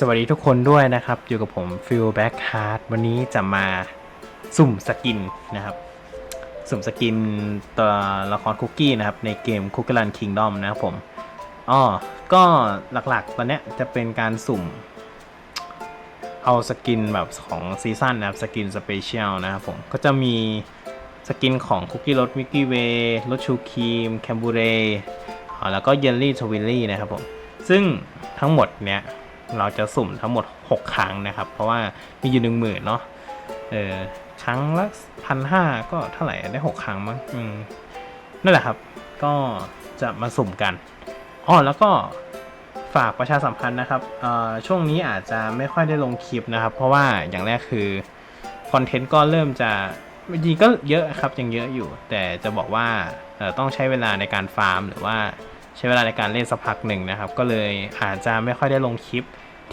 สวัสดีทุกคนด้วยนะครับ อยู่กับผมฟิลแบ็กฮาร์ดวันนี้จะมาสุ่มสกินนะครับ สุ่มสกินตัวละครคุกกี้นะครับ ในเกมคุกกี้รันคิงดอมนะครับผมอ๋อก็หลักๆ ตอนเนี้ยจะเป็นการสุ่ม เอาสกินแบบของซีซั่นนะครับสกินสเปเชียลนะครับผม ก็จะมีสกินของคุกกี้รสมิกกี้เวย์รสชูครีมแคมบูเรแล้วก็เยลลี่ทวิลลี่นะครับผม ซึ่งทั้งหมดเนี้ย เราจะสุ่มทั้งหมด 6 ครั้งนะครับ เพราะว่ามีอยู่หนึ่งหมื่นเนาะเออครั้งละพันห้าก็เท่าไหร่ได้ 6 ครั้งมั้งอืมนั่นแหละครับ ก็จะมาสุ่มกันอ๋อแล้วก็ฝากประชาสัมพันธ์นะครับเอ่อช่วงนี้อาจจะไม่ค่อยได้ลงคลิปนะครับ เพราะว่าอย่างแรกคือคอนเทนต์ก็เริ่มจะจริงก็เยอะครับยังเยอะอยู่ แต่จะบอกว่าต้องใช้เวลาในการฟาร์มหรือว่า ใช้เวลาในการเล่นสักพักหนึ่งนะครับ ก็เลยอาจจะไม่ค่อยได้ลงคลิป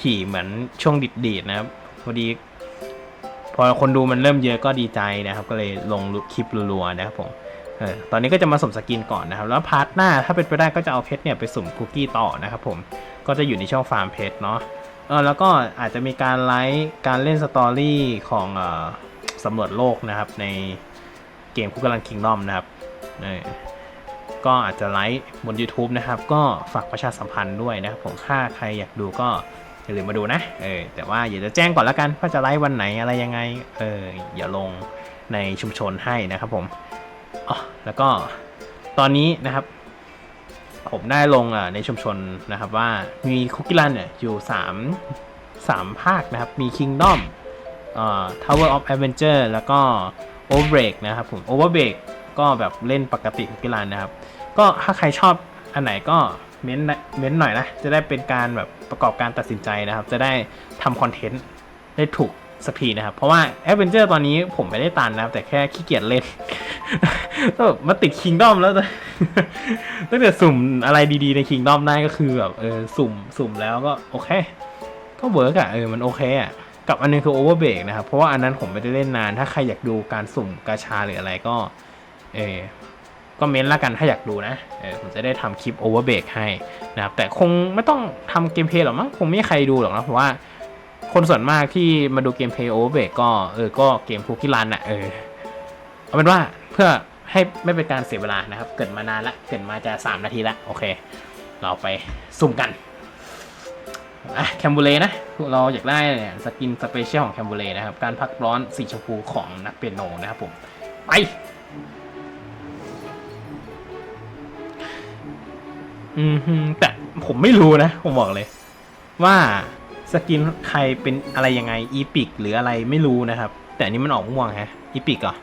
ถี่เหมือนช่วงดิดๆนะครับพอดี พอคนดูมันเริ่มเยอะก็ดีใจนะครับ ก็เลยลงคลิปรัวๆนะครับผมเออตอนนี้ก็จะมาสุ่มสกินก่อนนะครับ แล้วพาร์ทหน้าถ้าเป็นไปได้ก็จะเอาเพชรเนี่ยไปสุ่มคุกกี้ต่อนะครับผมก็จะอยู่ในช่องฟาร์มเพชรเนาะเออแล้วก็อาจจะมีการไลฟ์การเล่นสตอรี่ของเออสำรวจโลกนะครับในเกมคุกกี้รันคิงดอมนะครับเออ ก็อาจจะไลฟ์บน YouTube นะครับ ก็ฝากประชาสัมพันธ์ด้วยนะครับผมถ้าใครอยากดูก็อย่าลืมมาดูนะ เออ แต่ว่าอย่าจะแจ้งก่อนล้วกันว่าจะไลฟ์วันไหนอะไรยังไง เออ อย่าลงในชุมชนให้นะครับผมอ๋อแล้วก็ตอนนี้นะครับ ผมได้ลงอะในชุมชนนะครับว่ามีคุกกี้รันเนี่ยอยู่ 3 3 ภาคนะครับ มี Kingdom เอ่อ Tower of Adventure แล้วก็ Overbreak นะครับผม Overbreak ก็แบบเล่นปกติคุกกี้รันนะครับ ก็ถ้าใครชอบอันไหนก็เม้นต์เม้นต์หน่อยนะ จะได้เป็นการแบบประกอบการตัดสินใจนะครับ จะได้ทำคอนเทนต์ได้ถูกสักทีนะครับ เพราะว่า Adventure ตอนนี้ผมไม่ได้ตันนะครับ แต่แค่ขี้เกียจเล่นก็มาติด Kingdom แล้วตั้งแต่สุ่มอะไรดีๆใน Kingdom ได้ก็คือแบบเออสุ่มสุ่มแล้วก็โอเค ก็เวิร์กอะเออมันโอเคอะกับอันนึงคือ Overbreak นะครับ เพราะว่าอันนั้นผมไม่ได้เล่นนาน ถ้าใครอยากดูการสุ่มกาชาหรืออะไรก็ เออก็เม้นละกันถ้าอยากดูนะเออผมจะได้ทำคลิป Overbreak ให้นะครับแต่คงไม่ต้องทำเกมเพลย์หรอกมั้งคงไม่ใครดูหรอกนะเพราะว่าคนส่วนมากที่มาดูเกมเพลย์ Overbreak ก็เออก็เกมคุกกี้รันอะเออเอาเป็นว่าเพื่อให้ไม่เป็นการเสียเวลานะครับ เกิดมานานละเกิดมาจะ 3 นาทีละโอเค เราไปสุ่มกันอะแคมบูเลนะเราอยากได้เนี่ยสกินสเปเชียลของแคมบูเลนะครับ การพักร้อนสีชมพูของนักเปียโนนะครับผม ไป อืมแต่ผมไม่รู้นะ ผมบอกเลย ว่าสกินใครเป็นอะไรยังไงอีพิกหรืออะไรไม่รู้นะครับ แต่อันนี้มันออกม่วงฮะอีพิกเหรอ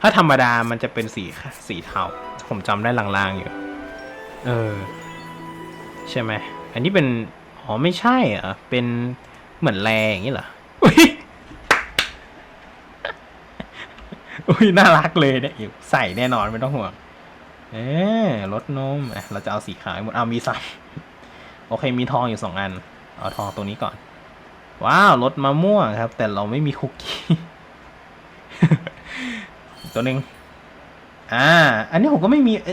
ถ้าธรรมดามันจะเป็นสีสีเทาผมจำได้ลางๆอยู่ เออ ใช่ไหมอันนี้เป็นอ๋อไม่ใช่เหรอเป็นเหมือนแรงอย่างนี้เหรออุ้ยอุ้ยน่ารักเลยเนี่ยใส่แน่นอนไม่ต้องห่วง เอ๊ลดนมอะเราจะเอาสีขาวให้หมดเอามีซ้ำโอเคมีทองอยู่สองอัน เอาทองตรงนี้ก่อน ว้าวรสมะม่วงครับ แต่เราไม่มีคุกกี้ตัวหนึ่งอ่า อันนี้ผมก็ไม่มีเอ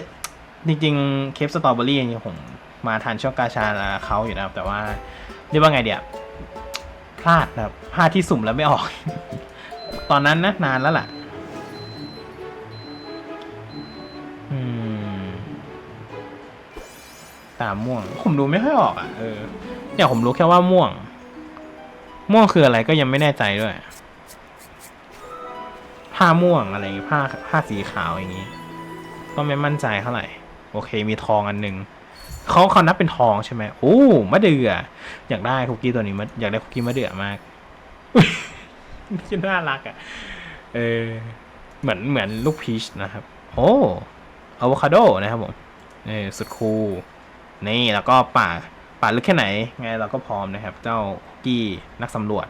จริงๆ เคฟสตรอเบอรี่นี่ผมมาทานช่วงกาชาเขาอยู่นะครับ แต่ว่าเรียกว่าไงเดียวพลาดนะครับพลาดที่สุ่มแล้วไม่ออก ตอนนั้นนะนานแล้วล่ะ ตาม่วง ผมดูไม่ค่อยออกอะเออเนี่ยผมรู้แค่ว่าม่วง ม่วงคืออะไรก็ยังไม่แน่ใจด้วย ผ้าม่วงอะไรผ้าผ้าสีขาวอย่างงี้ ก็ไม่มั่นใจเท่าไหร่ โอเค มีทองอันหนึ่งเขาเขานับเป็นทองใช่ไหมโอ้มะเดื่ออยากได้คุกกี้ตัวนี้มะอยากได้คุกกี้มะเดื่อมากที่น่ารักอะเออเหมือนเหมือนลูกพีชนะครับ โอ้อะโวคาโดนะครับผมเออสุดคูล นี่แล้วก็ป่าป่าลึกแค่ไหน ไงเราก็พร้อมนะครับ เจ้ากกี้นักสำรวจ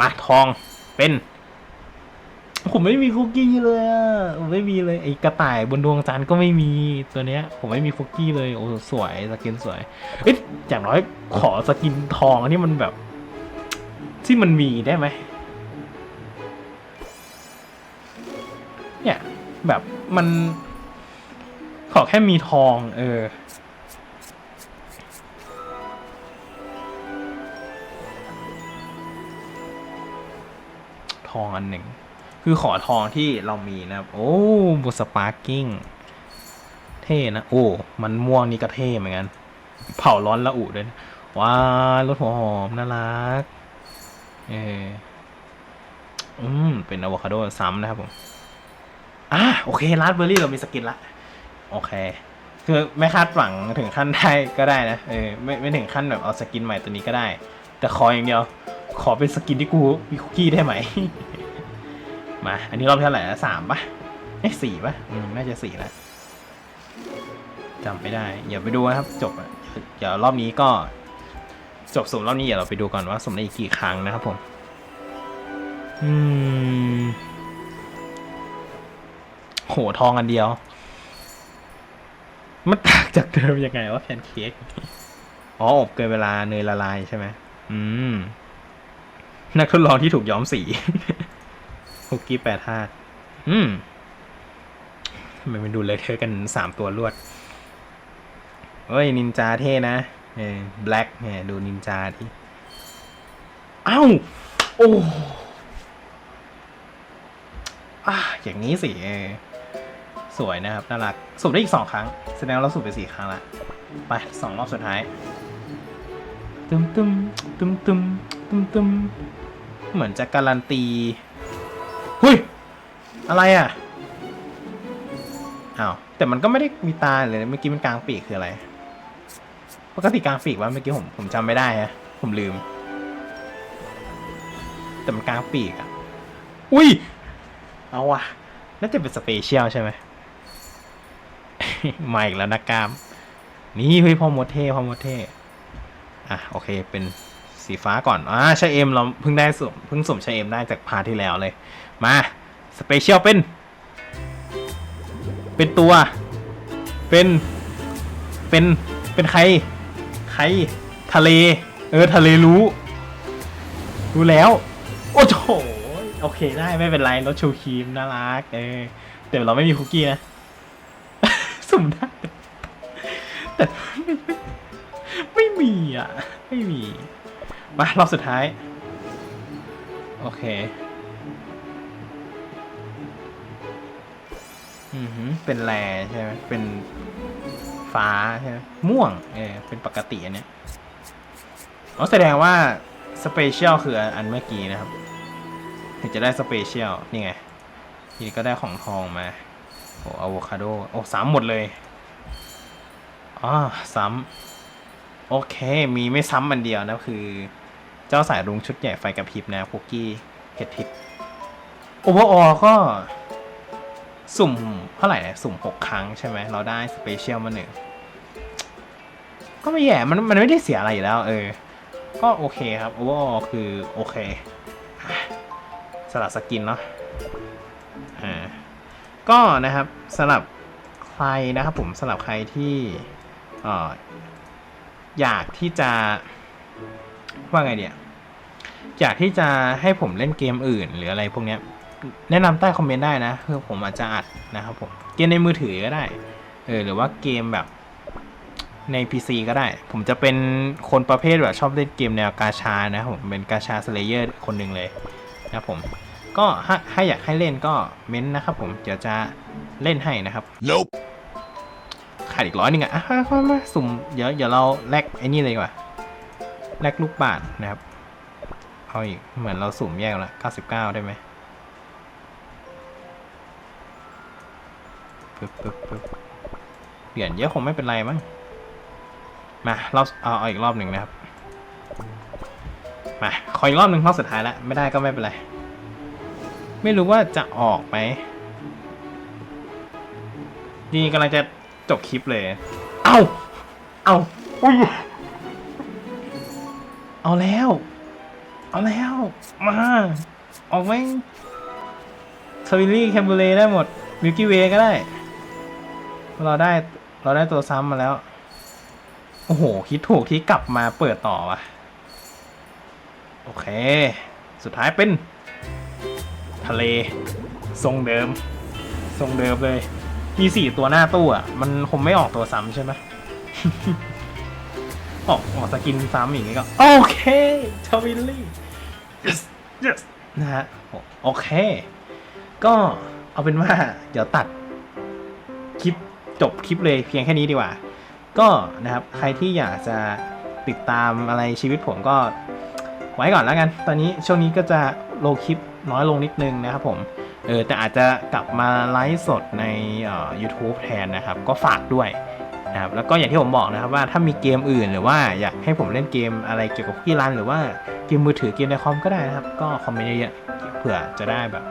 มาทองเป็น ผมไม่มีคุกกี้เลยอะผมไม่มีเลยไอ้กระต่ายบนดวงจันทร์ก็ไม่มีตัวเนี้ย ผมไม่มีคุกกี้เลยโอ้สวยสกินสวยเอ๊ะอย่างน้อยขอสกินทองที่มันแบบ ที่มันมีได้ไหมเนี่ยแบบมันขอแค่มีทอง เออ ทองอันหนึ่ง คือขอทองที่เรามีนะครับ โอ้บูสปาร์กิ้ง เท่นะ โอ้ มันม่วงนี่ก็เท่เหมือนกัน เผาร้อนละอุด้วยนะว้าวรถหัวหอม น่ารัก เอออืม เป็นอะโวคาโดซ้ำนะครับผม อะ โอเคราสเบอร์รี่เรามีสกินละ โอเค คือไม่คาดหวังถึงขั้นได้ก็ได้นะ เออ ไม่ไม่ถึงขั้นแบบเอาสกินใหม่ตัวนี้ก็ได้ แต่ขออย่างเดียว ขอเป็นสกินที่กูมีคุกกี้ได้ไหม มา อันนี้รอบเท่าไหร่นะสามปะเอ้สี่ปะอืมน่าจะสี่แล้วจำไม่ได้ อย่าไปดูนะครับ จบอะเดี๋ยวรอบนี้ก็จบสุ่มรอบนี้เดี๋ยวเราไปดูก่อนว่าสุ่มได้อีกกี่ครั้งนะครับผม อืม โหทองอันเดียว มันต่างจากเดิมยังไงวะแพนเค้ก อ๋ออบเกินเวลาเนยละลายใช่ไหม อืม นักทดลองที่ถูกย้อมสีคุกกี้แปดธาตุอืมทำไมมันดูเลยเทอะกันสามตัวรวดเฮ้ย นินจาเท่นะเออแบล็กเนี่ยดูนินจาที่เอ้าโอ้อะอย่างนี้สิเออสวยนะครับ น่ารัก สูบได้อีกสองครั้ง แสดงว่าเราสูบไปสี่ครั้งละ ไปสองรอบสุดท้าย ตึมตึมตึมตึมตึมตึม เหมือนจะการันตีหุยอะไรอะอ้าวแต่มันก็ไม่ได้มีตาเลยเมื่อกี้มันกลางปีกคืออะไร ปกติกลางปีกว่าเมื่อกี้ผมผมจำไม่ได้ฮะผมลืม แต่มันกลางปีกอะ อุ้ย เอาว่ะน่าจะเป็นสเปเชียลใช่ไหมมาอีกแล้วนะกล้าม นี่เฮ้ยพ่อมดเท่พ่อมดเท่อะ โอเคเป็น สีฟ้าก่อนอ่าชาเอ็มเราเพิ่งได้สวมเพิ่งสวมชาเอ็มได้จากพาที่แล้วเลย มาสเปเชียลเป็น เป็นตัว เป็นเป็นเป็นใคร ใคร ทะเล เออ ทะเลรู้ รู้แล้ว โอ้โหโอเคได้ไม่เป็นไรรสชูครีมน่ารักเออแต่เราไม่มีคุกกี้นะสุ่มได้แต่ไม่ไม่ไม่มีอะ ไม่มี มารอบสุดท้าย โอเค อือหือเป็นแรใช่ไหมเป็นฟ้าใช่ไหมม่วงเออเป็นปกติอันเนี้ยอ๋อแสดงว่าสเปเชียลคืออันเมื่อกี้นะครับ ถึงจะได้สเปเชียลนี่ไง ทีนี้ก็ได้ของทองมา โอ้อะโวคาโด โอ้สามหมดเลยอ๋อซ้ำโอเค มีไม่ซ้ำมันเดียวนะคือ จ้าสายรุ้งชุดใหญ่ไฟกระพริบนะคุกกี้เห็ดทิพโอเวอร์ออก็ สุ่มเท่าไหร่นะสุ่มหกครั้งใช่ไหม เราได้สเปเชียลมาหนึ่ง ก็ไม่แย่มันมันไม่ได้เสียอะไรอยู่แล้ว เออ ก็โอเคครับโอเวอร์ออคือโอเค สลับสกินเนาะอ่าก็นะครับสำหรับใครนะครับผมสำหรับใครที่อ่ออยากที่จะว่าไงเดีย อยากที่จะให้ผมเล่นเกมอื่น หรืออะไรพวกเนี้ยแนะนำใต้คอมเมนต์ได้นะเพื่อผมอาจจะอัดนะครับผมเกมในมือถือก็ได้เออหรือว่าเกมแบบใน PC ก็ได้ ผมจะเป็นคนประเภทแบบชอบเล่นเกมแนวกาชานะครับผมเป็นกาชาสเลเยอร์คนหนึ่งเลยนะครับผมก็ถ้าถ้าอยากให้เล่นก็เม้นต์นะครับผมเดี๋ยวจะเล่นให้นะครับ Nope. ขาดอีกร้อยหนึ่งอะอะมามาสุ่มเดี๋ยวเดี๋ยวเราแลกไอ้นี่เลยดีกว่าแลกลูกบาทนะครับ เอาอีก เหมือนเราสุ่มแยกแล้วเก้าสิบเก้าได้ไหมปึ๊บปึ๊บปึ๊บเหรียญเยอะคงไม่เป็นไรมั้ง มาเราเอาเอาอีกรอบหนึ่งนะครับ มา ขออีกรอบหนึ่งรอบสุดท้ายแล้วไม่ได้ก็ไม่เป็นไร ไม่รู้ว่าจะออกไหมนี่กำลังจะจบคลิปเลย เอ้า เอ้าอุ้ยเอาแล้ว เอาแล้ว มา ออกไหมทวิลลี่แคมเบเลได้หมดมิลกี้เวก็ได้ เราได้ เราได้ตัวซ้ำมาแล้ว โอ้โห คิดถูกที่กลับมาเปิดต่อวะโอเค สุดท้ายเป็น ทะเล ทรงเดิม ทรงเดิมเลย มีสี่ตัวหน้าตู้อะ มันคงไม่ออกตัวซ้ำใช่ไหมออกออกสกินซ้ำอย่างนี้ก็ โอเค ทวิลลี่ yes yes นะฮะโอเค ก็เอาเป็นว่า เดี๋ยวตัดคลิปจบคลิปเลยเพียงแค่นี้ดีกว่า ก็นะครับใครที่อยากจะติดตามอะไรชีวิตผมก็ไว้ก่อนแล้วกัน ตอนนี้ช่วงนี้ก็จะโลงคลิปน้อยลงนิดนึงนะครับผม เออแต่อาจจะกลับมาไลฟ์สดในเอ่อ YouTube แทนนะครับ ก็ฝากด้วย นะครับแล้วก็อย่างที่ผมบอกนะครับว่าถ้ามีเกมอื่นหรือว่าอยากให้ผมเล่นเกมอะไรเกี่ยวกับพี่รันหรือว่าเกมมือถือเกมในคอมก็ได้นะครับ ก็คอมเมนต์เยอะๆเผื่อจะได้แบบ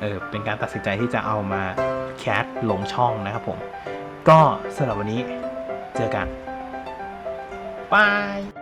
เออเป็นการตัดสินใจที่จะเอามาแคสลงช่องนะครับผม ก็สำหรับวันนี้เจอกันบาย